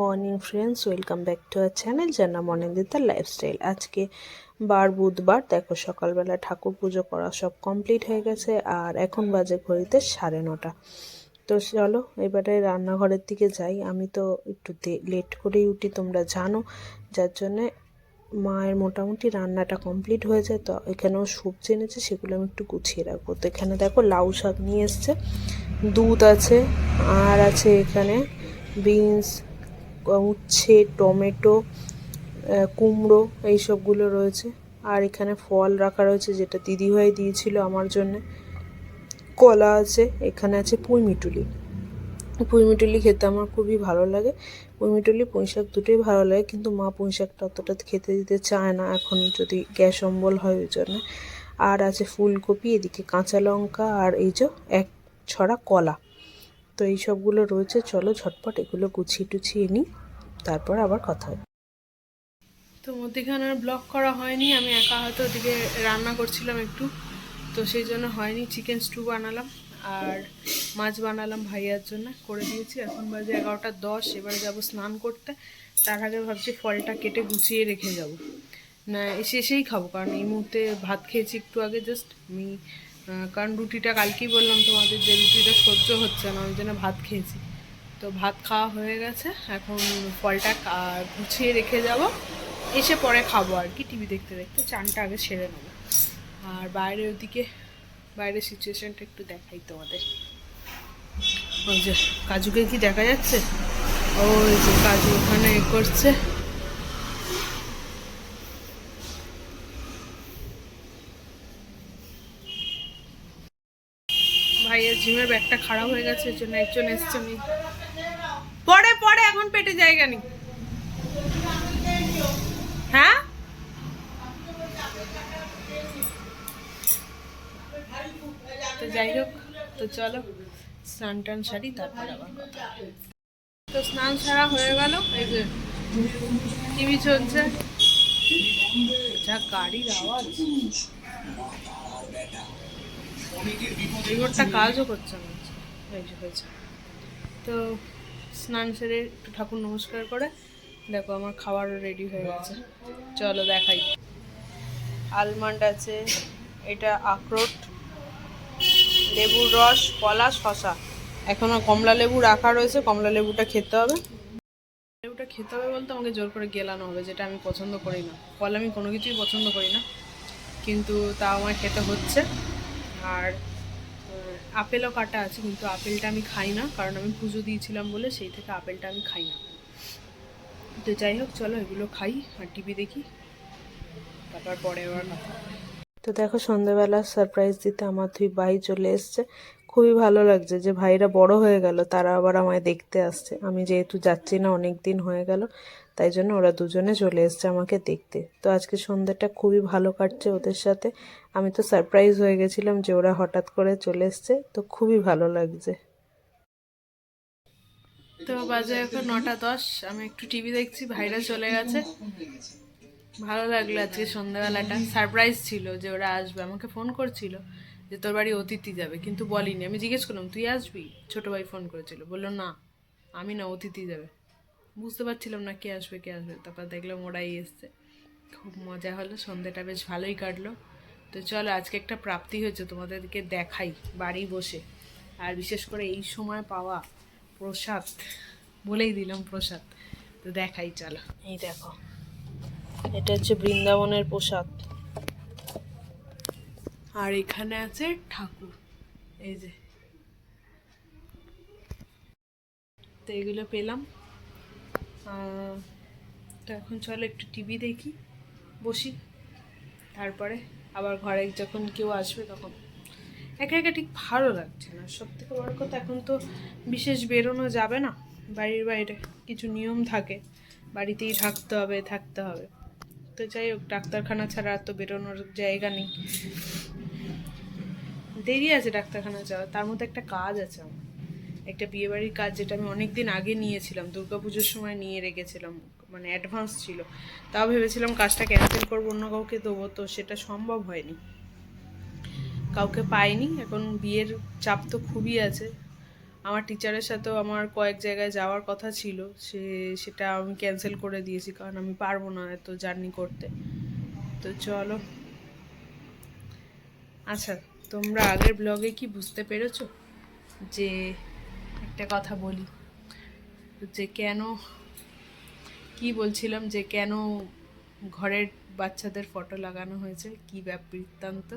Morning friends, welcome back to our channel যার নাম Anindita lifestyle. আজকে বার বুধবার, দেখো সকালবেলা ঠাকুর পুজো করা সব কমপ্লিট হয়ে গেছে, আর এখন বাজে ঘড়িতে সাড়ে নটা। তো চলো, এবারে রান্নাঘরের দিকে যাই। আমি তো একটু লেট করেই উঠি, তোমরা জানো। যার জন্যে মায়ের মোটামুটি রান্নাটা কমপ্লিট হয়ে যায়। তো এখানেও সবজি এনেছে, সেগুলো আমি একটু গুছিয়ে রাখব। তো এখানে দেখো লাউ শাক নিয়ে এসছে, দুধ আছে, আর আছে এখানে বিনস উচ্ছে, টমেটো কুমড়ো এই সবগুলো রয়েছে। আর এখানে ফল রাখা রয়েছে, যেটা দিদিভাই দিয়েছিল আমার জন্য। কলা আছে, এখানে আছে পুঁইমিটুলি পুঁইমিটুলি খেতে আমার খুবই ভালো লাগে। পুঁইমিটুলি পুঁই শাক দুটোই ভালো লাগে, কিন্তু মা পুঁই শাকটা অতটা খেতে দিতে চায় না, এখন যদি গ্যাস অম্বল হয় ওই জন্য। আর আছে ফুলকপি, এদিকে কাঁচা লঙ্কা, আর এই যে এক ছড়া কলা। তো এই সবগুলো রয়েছে, চলো ঝটপট এগুলো গুছিয়ে টুছিয়ে নিই, তারপর আবার কথা হয়। তো মধ্যেখানে ব্লগ করা হয়নি, আমি একা হয়তো ওদিকে রান্না করছিলাম একটু, তো সেই জন্য হয়নি, চিকেন স্টু বানালাম আর মাছ বানালাম ভাইয়ার জন্য, করে দিয়েছি। এখন বাজে এগারোটা দশ, এবারে যাব স্নান করতে, তার আগে ভাবছি ফলটা কেটে গুছিয়ে রেখে যাব। না এসেই খাব, কারণ এই মুহূর্তে ভাত খেয়েছি একটু আগে জাস্ট আমি কারণ রুটিটা কালকেই বললাম তোমাদের যে রুটিটা সহ্য হচ্ছে না, ওই জন্য ভাত খেয়েছি। তো ভাত খাওয়া হয়ে গেছে, এখন ফলটা গুছিয়ে রেখে যাব। এসে পরে খাব আর কি, টিভি দেখতে দেখতে চানটা আগে সেরে নেব। আর বাইরে ওদিকে বাইরের সিচুয়েশানটা একটু দেখাই তোমাদের। ওই যে কাজুকে কি দেখা যাচ্ছে? ওই যে কাজু ওখানে করছে। ভাইয়ের জিমের ব্যাগটা খারাপ হয়ে গেছে এর জন্য একজন এসছে উনি। পরে পরে, এখন পেটে জায়গা নেই। হ্যাঁ? তো যাই হোক, তো চলো, স্নান টান সারি, তারপর আবার কথা তো স্নান সারা হয়ে গেল, এই যে টিভি চলছে। যা গাড়ির আওয়াজ। রিমোটটা কাজও করছে না হয়েছে তো স্নান সেরে একটু ঠাকুর নমস্কার করে দেখো আমার খাবারও রেডি হয়ে গেছে। চলো দেখাই। আলমন্ড আছে এটা আখরোট লেবুর রস কলা শশা এখনও কমলা লেবু রাখা রয়েছে কমলা লেবুটা খেতে হবে। লেবুটা খেতে হবে বলতে আমাকে জোর করে গেলানো হবে যেটা আমি পছন্দ করি না। ফল আমি কোনো কিছুই পছন্দ করি না কিন্তু তাও আমার খেতে হচ্ছে। আর আপেলও কাটা আছে, কিন্তু আপেলটা আমি খাই না, কারণ আমি পুজো দিয়েছিলাম বলে সেই থেকে আপেলটা আমি খাই না। তো যাই হোক, চলো এগুলো খাই আর টিভি দেখি, তারপর পরে আবার কথা তো দেখো, সন্ধ্যেবেলা সারপ্রাইজ দিতে আমার দুই ভাই চলে এসছে। খুবই ভালো লাগছে যে ভাইরা বড় হয়ে গেল, তারা আবার আমায় দেখতে আসছে। আমি যেহেতু যাচ্ছি না অনেক দিন হয়ে গেল। তাই জন্য ওরা দুজনে চলে এসছে আমাকে দেখতে। তো আজকে সন্ধ্যাটা খুবই ভালো কাটছে ওদের সাথে। আমি তো সারপ্রাইজ হয়ে গেছিলাম যে ওরা হঠাৎ করে চলে এসছে। তো খুবই ভালো লাগছে। তো বাজে এখন নটা দশ। আমি একটু টিভি দেখছি, ভাইরা চলে গেছে। ভালো লাগল আজকে সন্ধ্যাবেলাটা। সারপ্রাইজ ছিল যে ওরা আসবে। আমাকে ফোন করছিল যে তোর বাড়ি অতিথি যাবে, কিন্তু বলিনি। আমি জিজ্ঞেস করলাম, তুই আসবি? ছোট ভাই ফোন করেছিল। বলল, না, আমি না, অতিথি যাবে। বুঝতে পারছিলাম না কে আসবে কে আসবে। তারপর দেখলাম ওরাই এসছে। খুব মজা হলো, সন্ধ্যাটা বেশ ভালোই কাটলো। তো চলো, আজকে একটা প্রাপ্তি হয়েছে, তোমাদেরকে দেখাই বাড়ি বসে। আর বিশেষ করে এই সময় পাওয়া প্রসাদ, বলেই দিলাম প্রসাদ। তো দেখাই, চলো। এই দেখো, এটা হচ্ছে বৃন্দাবনের প্রসাদ। আর এখানে আছে ঠাকুর। এই যে। তো এগুলো পেলাম। তো এখন চলো একটু টিভি দেখি, বসি। তারপরে আবার ঘরে যখন কেউ আসবে তখন। একা একা ঠিক ভালো লাগছে না। সব থেকে বড় কথা, এখন তো বিশেষ বেরোনো যাবে না। বাড়ির বাইরে কিছু নিয়ম থাকে, বাড়িতেই থাকতে হবে থাকতে হবে। তো যাই হোক, ডাক্তারখানা ছাড়া আর তো বেরোনোর জায়গা নেই। দেরি আছে ডাক্তারখানা যাওয়া তার মধ্যে একটা কাজ আছে আমার। একটা বিয়েবাড়ির কাজ যেটা আমি অনেক দিন আগে নিয়েছিলাম দুর্গা পুজোর সময় নিয়ে রেখেছিলাম মানে অ্যাডভান্স ছিল। তাও ভেবেছিলাম কাজটা ক্যান্সেল করব, অন্য কাউকে দেবো, তো সেটা সম্ভব হয়নি। কাউকে পাইনি, এখন বিয়ের চাপ তো খুবই আছে। আমার টিচারের সাথেও আমার কয়েক জায়গায় যাওয়ার কথা ছিল, সে, সেটা আমি ক্যান্সেল করে দিয়েছি, কারণ আমি পারব না এত জার্নি করতে। তো চলো। আচ্ছা তোমরা আগের ব্লগে কি বুঝতে পেরেছ? যে একটা কথা বলি। যে কেন, কি বলছিলাম যে কেন ঘরের বাচ্চাদের ফটো লাগানো হয়েছে? কি ব্যাপ, বৃত্তান্ত?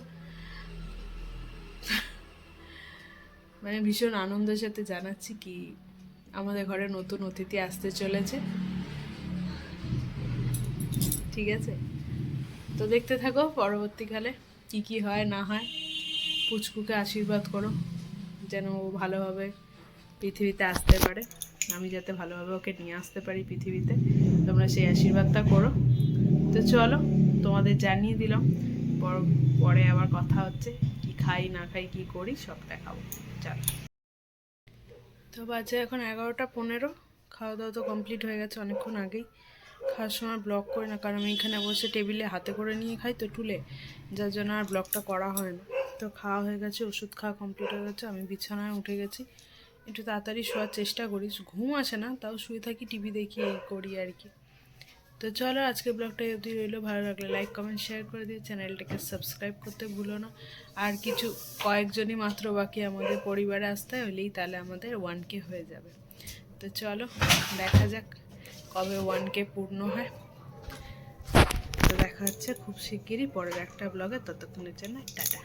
মানে ভীষণ আনন্দের সাথে জানাচ্ছি কি আমাদের ঘরে নতুন অতিথি আসতে চলেছে। ঠিক আছে? তো দেখতে থাকো পরবর্তীকালে কি কি হয়, না হয়। পুচকুকে আশীর্বাদ করো, যেন ও ভালোভাবে পৃথিবীতে আসতে পারে। আমি যাতে ভালোভাবে ওকে নিয়ে আসতে পারি পৃথিবীতে, তোমরা সেই আশীর্বাদটা করো। তো চলো, তোমাদের জানিয়ে দিলাম। পর- পরে আবার কথা হচ্ছে, কি খাই, না খাই, কি করি, সব দেখাবো। চলো। তো বাজে এখন এগারোটা পনেরো। খাওয়া দাওয়া তো কমপ্লিট হয়ে গেছে অনেকক্ষণ আগেই। খাওয়ার সময় ব্লগ করি না, কারণ আমি এখানে বসে টেবিলে হাতে করে নিয়ে খাই তো টুলে, যার জন্য আর ব্লগটা করা হয় না। তো খাওয়া হয়ে গেছে, ওষুধ খাওয়া কমপ্লিট হয়ে গেছে, আমি বিছানায় উঠে গেছি। একটু তাড়াতাড়ি শোয়ার চেষ্টা করি ঘুম আসে না, তাও শুয়ে থাকি টিভি দেখি করি আর কি। তো চলো আজকে ব্লগটা যদি রইল। ভালো লাগলে লাইক কমেন্ট শেয়ার করে দিও। চ্যানেলটাকে সাবস্ক্রাইব করতে ভুলো না। আর কিছু, কয়েকজনই মাত্র বাকি আমাদের পরিবারে আসতে হলেই তাহলে আমাদের ওয়ান কে হয়ে যাবে। তো চলো, দেখা যাক কবে ওয়ান কে পূর্ণ হয়। তো দেখা হচ্ছে খুব শিগগিরই পরের একটা ব্লগে। ততক্ষণের জন্য টাটা।